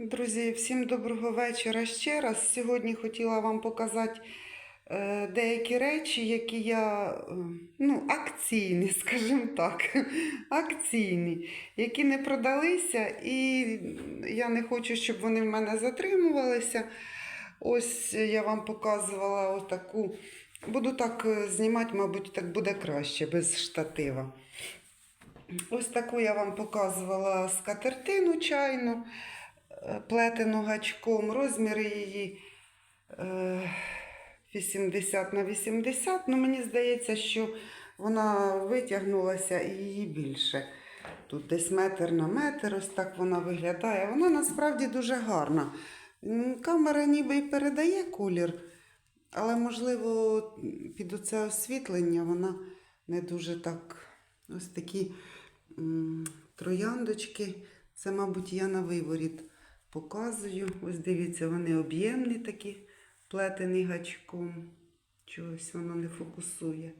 Друзі, всім доброго вечора ще раз. Сьогодні хотіла вам показати е, деякі речі, які я, е, ну, акційні, скажімо так, акційні, які не продалися, і я не хочу, щоб вони в мене затримувалися. Ось я вам показувала отаку. Буду так е, знімати, мабуть, так буде краще, без штатива. Ось таку я вам показувала скатертину чайну плетену гачком. Розміри її е, 80 на 80. Ну, мені здається, що вона витягнулася і її більше. Тут десь метр на метр, ось так вона виглядає. Вона насправді дуже гарна. Камера ніби й передає колір, але, можливо, під оце освітлення вона не дуже так. Ось такі м, трояндочки. Це, мабуть, я на виворіт показую. Ось дивіться, вони об'ємні такі, плетені гачком. Чогось воно не фокусує.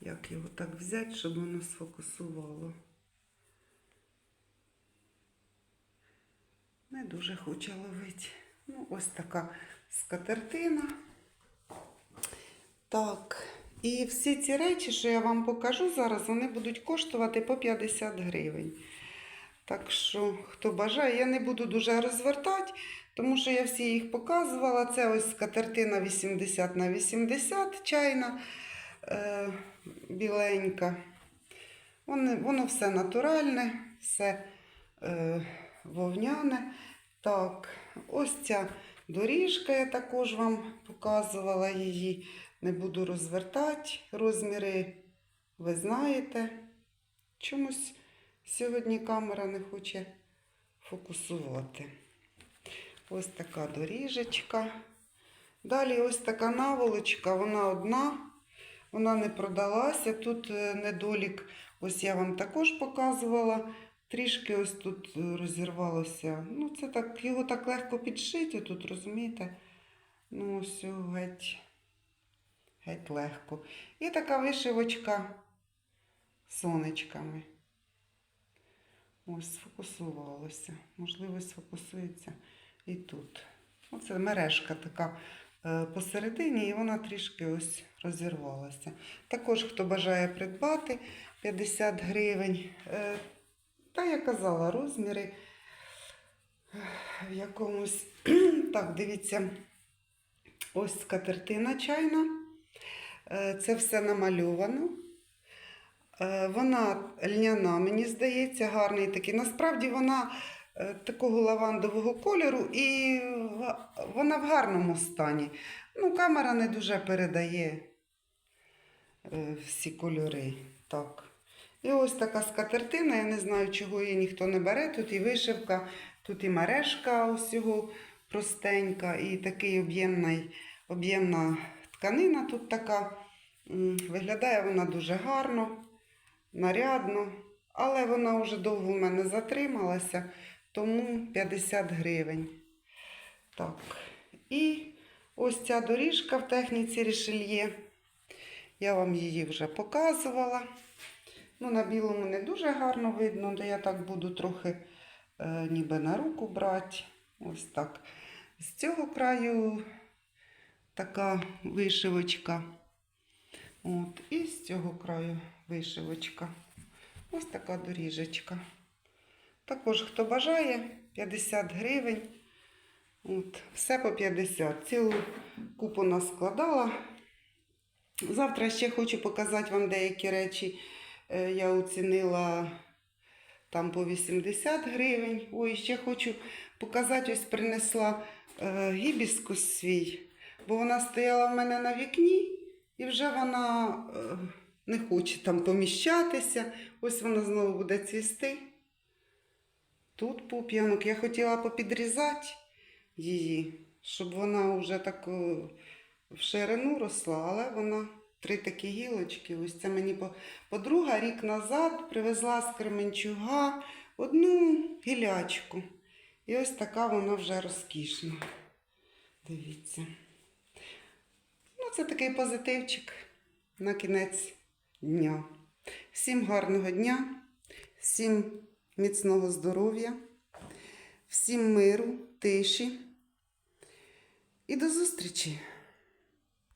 Як його так взяти, щоб воно сфокусувало? Не дуже хоче ловити. Ну, ось така скатертина. Так. І всі ці речі, що я вам покажу зараз, вони будуть коштувати по 50 гривень. Так що, хто бажає, я не буду дуже розвертати, тому що я всі їх показувала. Це ось скатертина 80 на 80 чайна, е, біленька. Воно, воно все натуральне, все е, вовняне. Так, ось ця доріжка, я також вам показувала її. Не буду розвертати. Розміри ви знаєте. Чомусь сьогодні камера не хоче фокусувати. Ось така доріжечка. Далі ось така наволочка, вона одна, вона не продалася. Тут е, недолік, ось я вам також показувала. Трішки ось тут е, розірвалося. Ну, це так, його так легко підшити тут, розумієте? Ну, ось геть, геть легко. І така вишивочка сонечками. Ось сфокусувалося. Можливо, сфокусується і тут. Оце мережка така е, посередині, і вона трішки ось розірвалася. Також, хто бажає придбати 50 гривень. Е, Та я казала, розміри е, в якомусь. Так, дивіться, ось скатертина чайна. Це все намальовано. Е, Вона льняна, мені здається, гарний такий. Насправді вона е, такого лавандового кольору і вона в гарному стані. Ну, камера не дуже передає е, всі кольори. Так. І ось така скатертина, я не знаю, чого її ніхто не бере. Тут і вишивка, тут і мережка усього простенька, і такий об'ємна тканина тут така. Виглядає вона дуже гарно, нарядно, але вона вже довго в мене затрималася, тому 50 гривень. Так. І ось ця доріжка в техніці рішельє. Я вам її вже показувала. Ну, на білому не дуже гарно видно, де я так буду трохи е, ніби на руку брати. Ось так. З цього краю така вишивочка. От, і з цього краю вишивочка. Ось така доріжечка. Також, хто бажає, 50 гривень. От, все по 50. Цілу купу наскладала. Завтра ще хочу показати вам деякі речі. Е, Я оцінила там по 80 гривень. Ой, ще хочу показати, ось принесла е, гібіскус свій, бо вона стояла в мене на вікні і вже вона е, не хоче там поміщатися. Ось вона знову буде цвісти. Тут пуп'янок. Я хотіла попідрізати її, щоб вона вже так е, в ширину росла, але вона три такі гілочки. Ось це мені подруга рік назад привезла з Кременчуга одну гілячку. І ось така вона вже розкішна. Дивіться. Це такий позитивчик на кінець дня. Всім гарного дня, всім міцного здоров'я, всім миру, тиші і до зустрічі!